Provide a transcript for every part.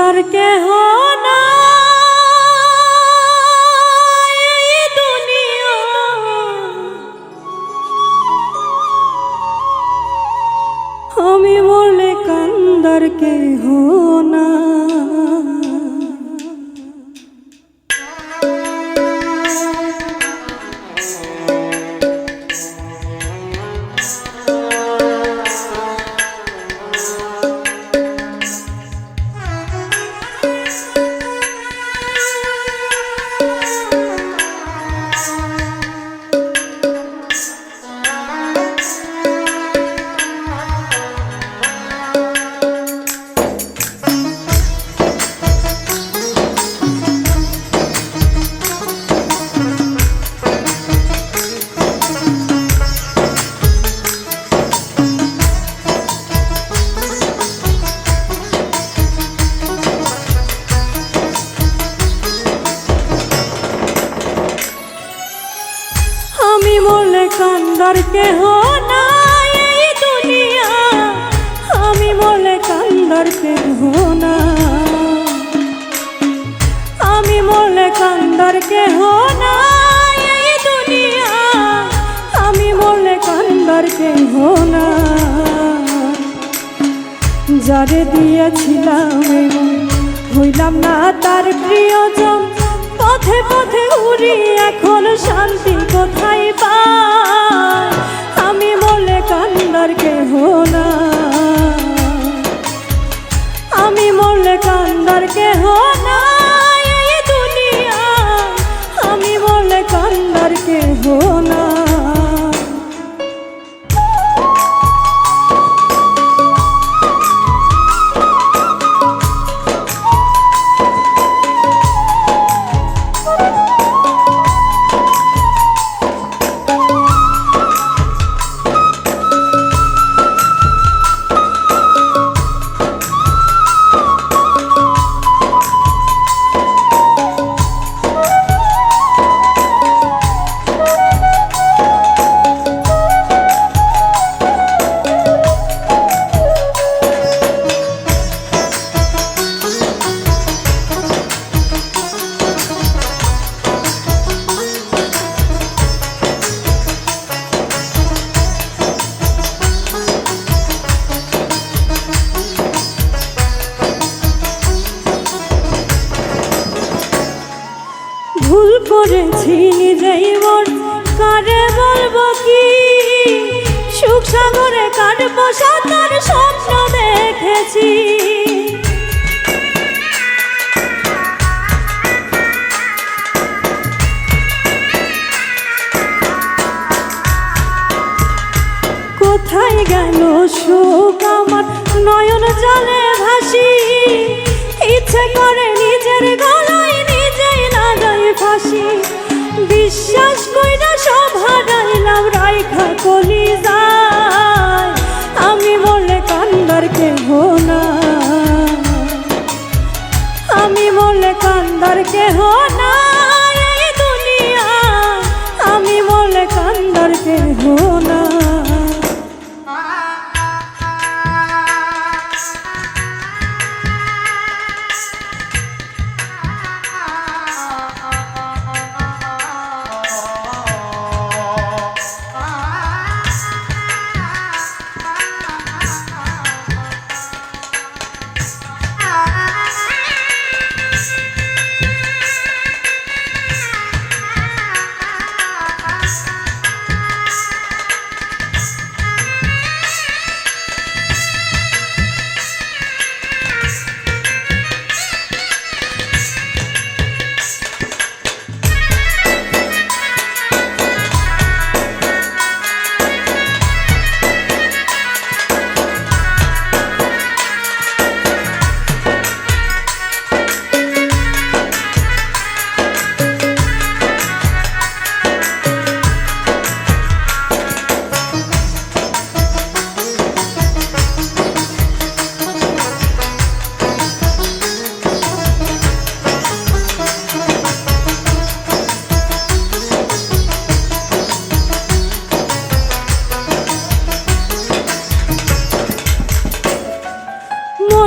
কান্দার কেহ না আমি বলে কান্দার কেহ কান্দার কেহ না এই দুনিয়া। আমি বলে কান্দার কেহ না আমি বলে কান্দার কেহ না এই দুনিয়া। আমি বলে কান্দার কেহ না যারে দিয়েছিলাম হইলাম না তার প্রিয়জন পথে পথে উড়ি এখন শান্তি কোথায় পাই আমি বলে কান্দার কেহ না করেছি নিজেই মোর কারে বলব কি? সুখ সাগরে কাটবো সাঁতার স্বপ্ন দেখেছি। কোথায় গেল সুখ আমার? নয়ন জলে ভাসি। ইচ্ছে করে নিজের গলায় কলি যায়। আমি বলে কান্দার কেহ না। আমি বলে কান্দার কেহ না।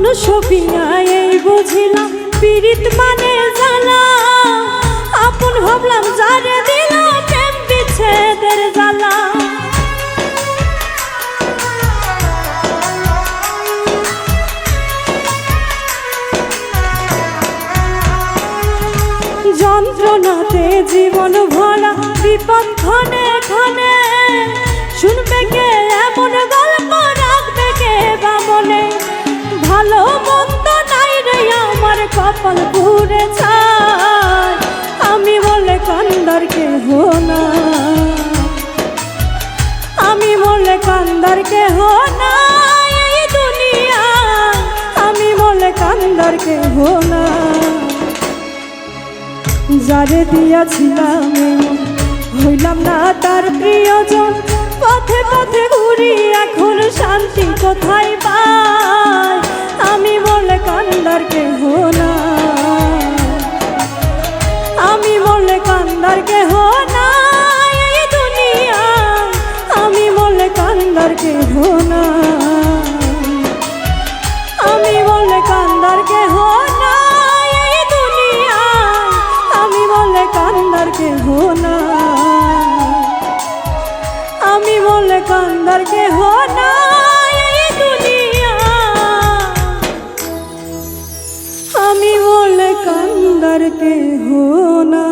মন সপিয়া এই বুঝিলাম, পীড়িত মানে জানা আপন ভাবলাম যারে দিল প্রেম বিচ্ছেদের জ্বালা। যন্ত্রণাতে জীবন ভরা বিপদ ক্ষণে কান্দার কে না। আমি বলে কান্দার কে হো না দুনিয়া। আমি বলে কান্দার কে না। যারে দিয়াছিলাম হইলাম না তার প্রিয়জন। পথে পথে ঘুরি, এখন শান্তি কোথায় পাই আমি বলে কান্দার কে না। আর কেহ না।